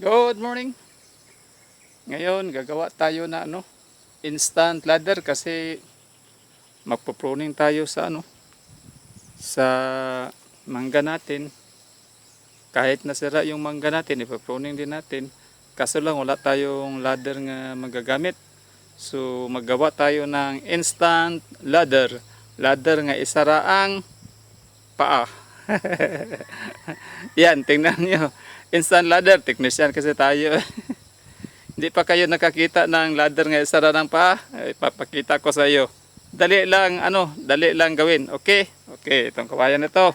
Good morning. Ngayon, gagawa tayo na ano, instant ladder kasi magpo-pruning tayo sa ano, sa mangga natin. Kahit nasira yung mangga natin, ipapruning din natin. Kaso lang wala tayong ladder nga magagamit. So maggawa tayo ng instant ladder. Ladder nga isaraang paa. Yan, tingnan nyo. Instant ladder, technician kasi tayo. Hindi pa kayo nakakita ng ladder nga isara ng paa? Ay, papakita ko sa iyo. Dali lang, ano, dali lang gawin. Okay? Okay, itong kawayan ito.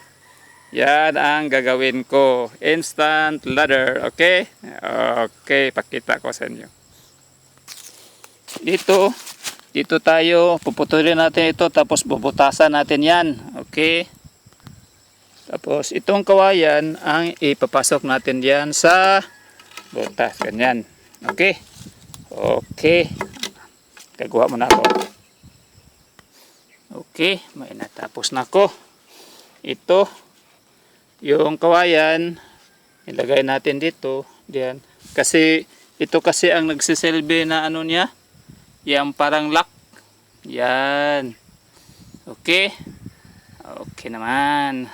Yan ang gagawin ko. Instant ladder. Okay? Okay, pakita ko sa inyo. Dito, dito tayo, puputulin natin ito tapos bubutasan natin yan. Okay? Tapos itong kawayan ang ipapasok natin diyan sa butas. Ganyan. Okay? Okay. Gagawa mo na ako. Okay, may natapos na ako. Ito, yung kawayan, ilagay natin dito, diyan. Kasi, ito kasi ang nagsisilbi na ano niya, yung parang lock. Yan. Okay. Okay naman.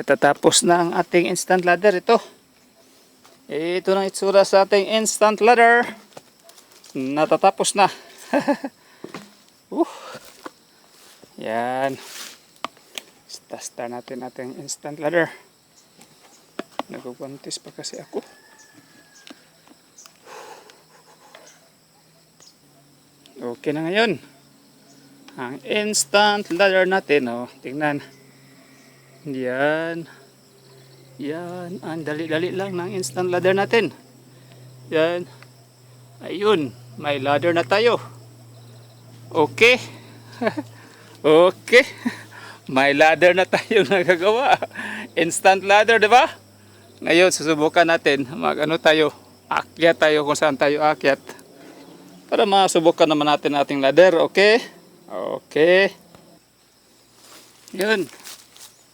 Natatapos na ang ating instant ladder ito. Ito na itsura sa ating instant ladder. Natatapos na. uh. Yan. Tasta natin ating instant ladder. Nagugwantis pa kasi ako. Okay na ngayon. Ang instant ladder natin, oh. Tingnan. Yan. Yan. Ang dali-dali lang ng instant ladder natin. Yan. Ayun. May ladder na tayo. Okay. okay. May ladder na tayo nagagawa. Instant ladder, di ba? Ngayon, susubukan natin. Mag-ano tayo. Akyat tayo kung saan tayo akyat. Para masubukan naman natin ating ladder. Okay? Okay. Yun.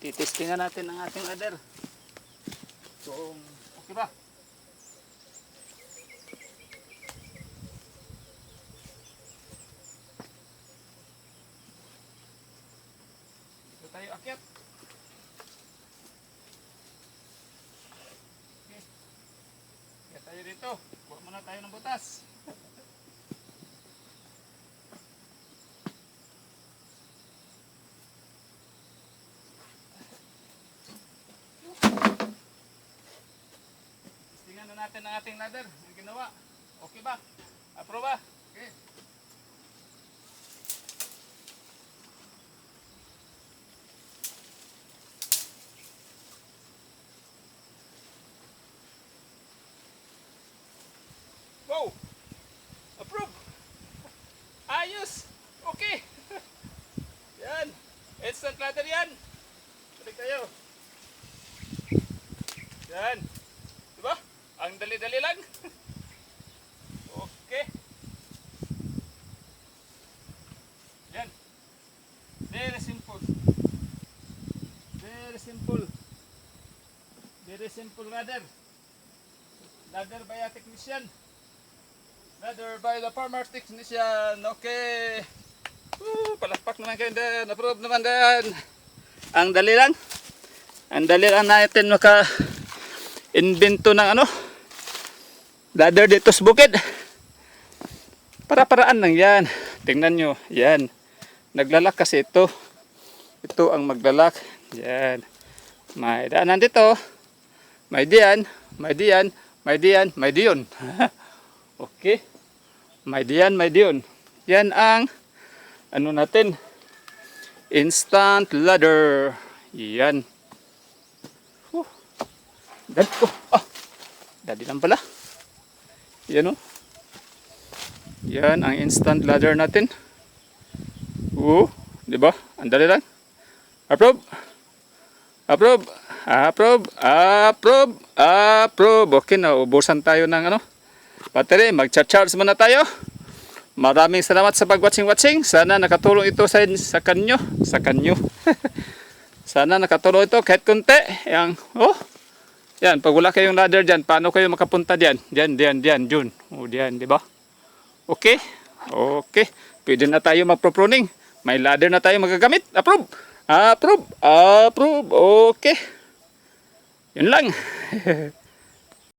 Titesting natin ang ating adder. So, okay ba? Dito tayo akyat. Okay. Kaya tayo dito. Kuha muna tayo ng butas. Natin ang ating ladder. Ang ginawa. Okay ba? Approve ba? Okay. Wow! Approve! Ayos! Okay! yan! Instant ladder yan! Balik tayo! Yan! Ang dali-dali lang! okay! Yan! Very simple! Very simple! Very simple ladder! Ladder by a technician! Ladder by the farmer technician. Okay. Woo, palakpak naman kayo din. Approve naman din. Ang dali lang. Ang dali lang natin maka invento ng ano. Ladder dito sa bukid. Para-paraan lang yan. Tingnan nyo. Yan. Naglalak kasi ito. Ito ang maglalak. Yan. May daanan dito. May diyan. May diyan. May diyan. May diyon. Okay. May diyan, may diyon. Yan ang ano natin. Instant ladder. Yan. Huh. Dali. Oh, ah. Dali lang pala. Yan oh. Yan ang instant ladder natin. Oo, di ba? Ang dali lang. Approve. Approve. Approve. Approve. Approve. Okay na, ubusan tayo ng ano. Battery, mag-charge muna tayo. Maraming salamat sa pag-watching-watching. Sana nakatulong ito sa, sa kanyo. Sa kanyo. Sana nakatulong ito kahit kunti. Yang, oh. Yan, pag wala kayong ladder dyan, paano kayo makapunta dyan? Dyan, dyan, dyan, dyan. O, dyan, di ba? Okay? Okay. Pwede na tayo mag-pruning. May ladder na tayo magagamit. Approve. Approve. Approve. Okay. Yun lang.